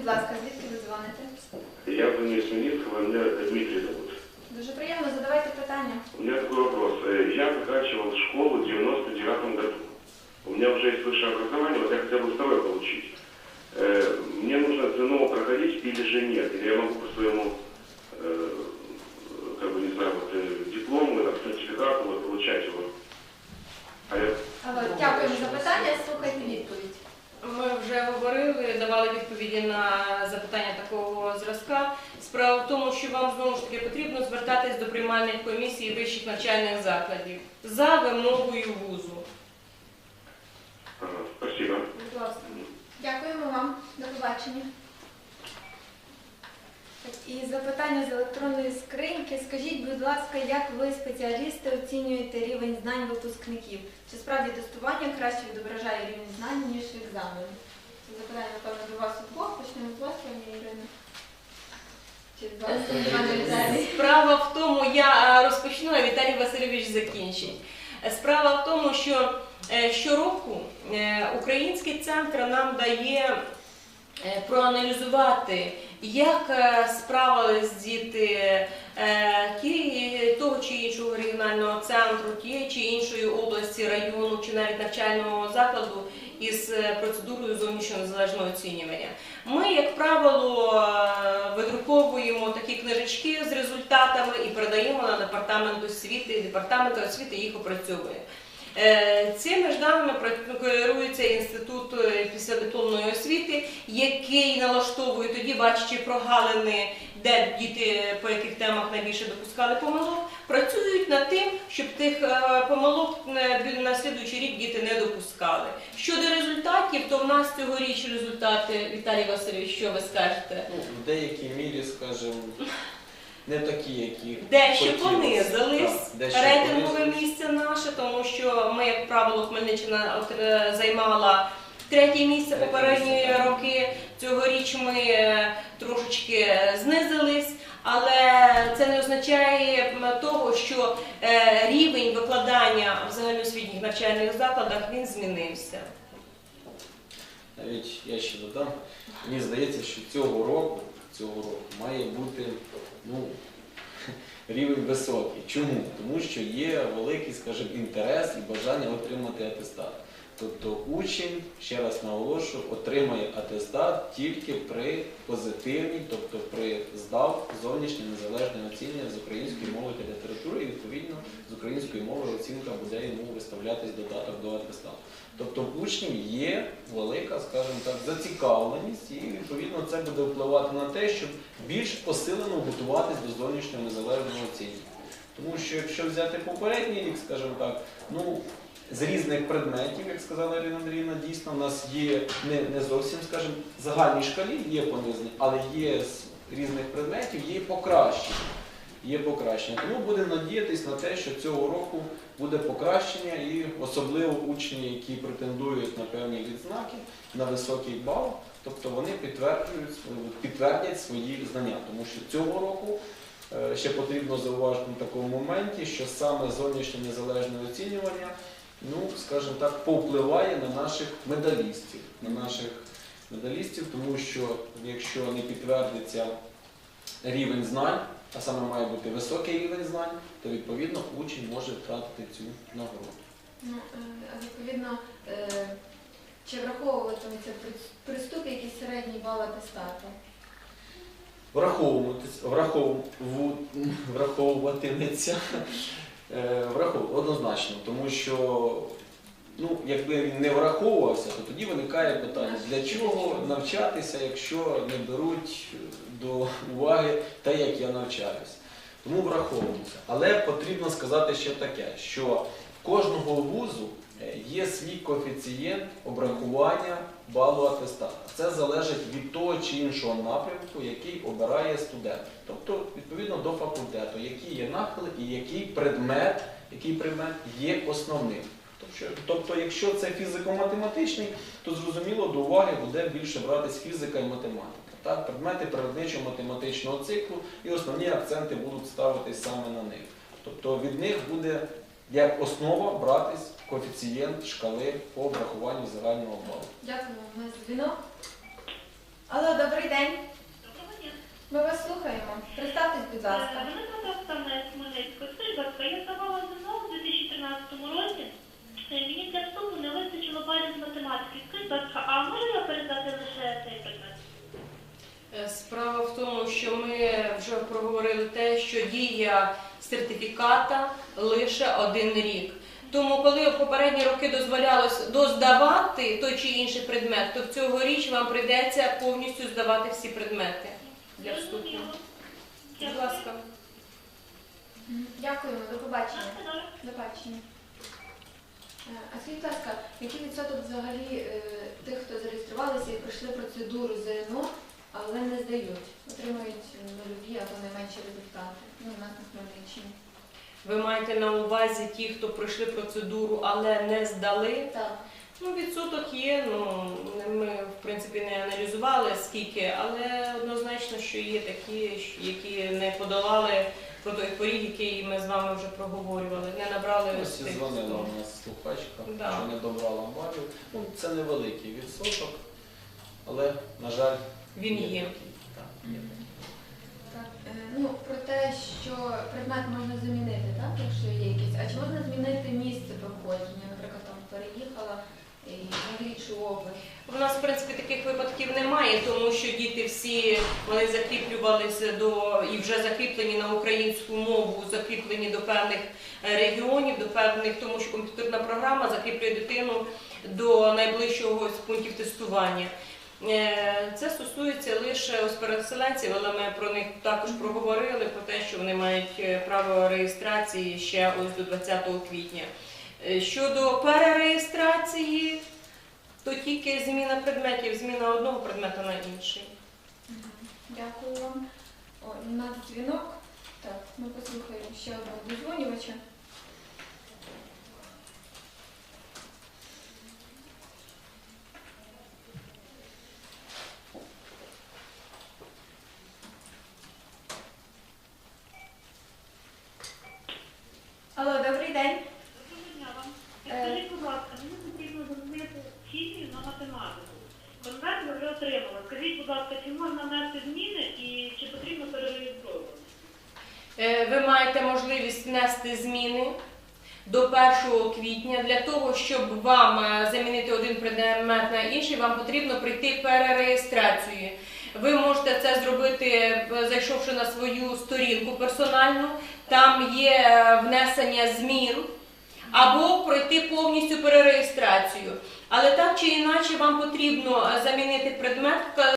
будь ласка, звідки ви дзвоните? Я звоню из Минского, меня Дмитрий зовут. Дуже приємно, задавайте питання. У меня такой вопрос. Э, Я заканчивал школу в 99 году. У меня уже есть высшее образование, вот я хотел бы второе получить. Э, Мне нужно ЗНО проходить или же нет? Или я могу по своему, э, как бы, не знаю, вот, э, диплому, там, сертификату вот, получать его? А я Алло, дякуємо за питання, слухайте відповідь. Ми вже говорили, давали відповіді на запитання такого зразка. Справа в тому, що вам знову ж таки потрібно звертатись до приймальних комісій вищих навчальних закладів за вимогою вузу. Ага, спасибо. Будь ласка. Дякуємо вам. До побачення. І запитання з електронної скриньки. Скажіть, будь ласка, як ви, спеціалісти, оцінюєте рівень знань випускників? Чи справді тестування краще відображає рівень знань, ніж екзамен? Це запитання, напевно, до вас обох. Почнемо з вас, пані Ірина. Чи з вас, пане Віталій? Справа в тому, я е, розпочну, а Віталій Васильович закінчить. Е, Справа в тому, що е, щороку е, український центр нам дає е, проаналізувати, як е, справились діти е, того чи іншого регіонального центру, тієї чи іншої області, району чи навіть навчального закладу із е, процедурою зовнішнього незалежного оцінювання. Ми, як правило, видруковуємо такі книжечки з результатами і передаємо на департамент освіти. Департамент освіти їх опрацьовує. Е, Цими ж даними керується інститут е, післядипломної освіти, який налаштовує тоді, бачачи прогалини, де діти по яких темах найбільше допускали помилок, працюють над тим, щоб тих е, помилок на слідуючий рік діти не допускали. Щодо результатів, то в нас цьогоріч результати, Віталій Васильович, що ви скажете? Ну, в деякій мірі, скажімо, не такі, які Дещо хотілося. понизились Так, рейтингове понизились. місце наше, тому що ми, як правило, Хмельниччина е, займала третє місце Третє попередні місце, так. роки. Цьогоріч ми е, трошечки знизились, але це не означає того, що е, рівень викладання в загальноосвітніх навчальних закладах він змінився. Навіть я ще додам. Мені здається, що цього року, цього року має бути ну, рівень високий. Чому? Тому що є великий, скажімо, інтерес і бажання отримати атестат. Тобто учень, ще раз наголошую, отримає атестат тільки при позитивній, тобто при здав зовнішнє незалежне оцінювання з української мови та літератури, і відповідно з української мови оцінка буде йому виставлятись додаток до атестату. Тобто в учнів є велика, скажімо так, зацікавленість, і відповідно це буде впливати на те, щоб більш посилено готуватись до зовнішнього незалежного оцінювання. Тому що якщо взяти попередній рік, скажімо так, ну з різних предметів, як сказала Ірина Андріївна, дійсно у нас є не, не зовсім, скажімо, загальній шкалі є пониження, але є з різних предметів, є покращення. Є покращення. Тому будемо надіятися на те, що цього року буде покращення, і особливо учні, які претендують на певні відзнаки, на високий бал, тобто вони підтверджують підтвердять свої знання. Тому що цього року е, ще потрібно зауважити на такому моменті, що саме зовнішнє незалежне оцінювання, ну, скажімо так, повпливає на наших медалістів, на наших медалістів, тому що якщо не підтвердиться рівень знань, а саме має бути високий рівень знань, то відповідно учень може втратити цю нагороду. Ну, е, а відповідно, е, чи враховуватиметься при приступі якийсь середній бал атестату? Враховуватиметься е, однозначно, тому що ну, якби він не враховувався, то тоді виникає питання, для чого навчатися, якщо не беруть до уваги те, як я навчаюся. Тому враховується. Але потрібно сказати ще таке, що в кожного вузу є свій коефіцієнт обрахування балу атестата. Це залежить від того чи іншого напрямку, який обирає студент. Тобто, відповідно до факультету, які є нахили і який предмет, який предмет є основним. Тобто, якщо це фізико-математичний, то зрозуміло до уваги буде більше братись фізика і математика. Так? Предмети природничо-математичного циклу і основні акценти будуть ставитись саме на них. Тобто від них буде як основа братись коефіцієнт шкали по врахуванню загального балу. Дякую. У нас дзвінок. Алло, добрий день. Доброго дня. Ми вас слухаємо. Представтесь, будь ласка. Е, Мене звати Оксана Смолецька. Скажіть, будь ласка, я здавала ЗНО у 2013 році. Е, Мені для вступу не вистачило балів з математики. Скажіть, будь ласка, а можу я передати лише цей предмет? Е, Справа в тому, що ми вже проговорили те, що дія сертифіката лише один рік. Тому, коли в попередні роки дозволялось доздавати той чи інший предмет, то в цьогоріч вам прийдеться повністю здавати всі предмети для вступу. Будь ласка. Дякуємо, до побачення. До побачення. Е, А скажіть, будь ласка, який відсоток взагалі е, тих, хто зареєструвалися і пройшли процедуру ЗНО, але не здають, отримують нульові або найменші результати? Ну, у нас на Хмельниччині. Ви маєте на увазі ті, хто пройшли процедуру, але не здали. Так. Ну, відсоток є. Ну ми в принципі не аналізували скільки, але однозначно, що є такі, які не подолали про той поріг, який ми з вами вже проговорювали. Не набрали Ось тих дзвонила у нас слухачка, Да. що не добрала балів. Ну, це невеликий відсоток, але, на жаль, Він є. такий. Так, є такий. Так, е, ну про те, що предмет можна замінити, так, якщо є якийсь. А чи можна змінити місце проходження? Наприклад, там переїхала на іншу область. У нас, в принципі, таких випадків немає, тому що діти всі вони закріплювалися до і вже закріплені на українську мову, закріплені до певних е, регіонів, до певних, тому що комп'ютерна програма закріплює дитину до найближчого з пунктів тестування. Е, Це стосується лише переселенців, але ми про них також проговорили про те, що вони мають е, право реєстрації ще ось до 20 квітня. Е, Щодо перереєстрації, то тільки зміна предметів, зміна одного предмета на інший. Дякую вам. О, на дзвінок. Так, ми послухаємо ще одного дозвонювача. Алло, добрий день. Доброго дня вам. Е. Скажіть, будь ласка, мені потрібно зробити хімію на математику. Конверт ви вже отримали. Скажіть, будь ласка, чи можна внести зміни і чи потрібно перереєструвати? Е, Ви маєте можливість внести зміни до 1 квітня. Для того, щоб вам е, замінити один предмет на інший, вам потрібно прийти перереєстрацію. Ви можете це зробити, е, зайшовши на свою сторінку персональну, там є внесення змін, або пройти повністю перереєстрацію. Але так чи інакше вам потрібно замінити предмет.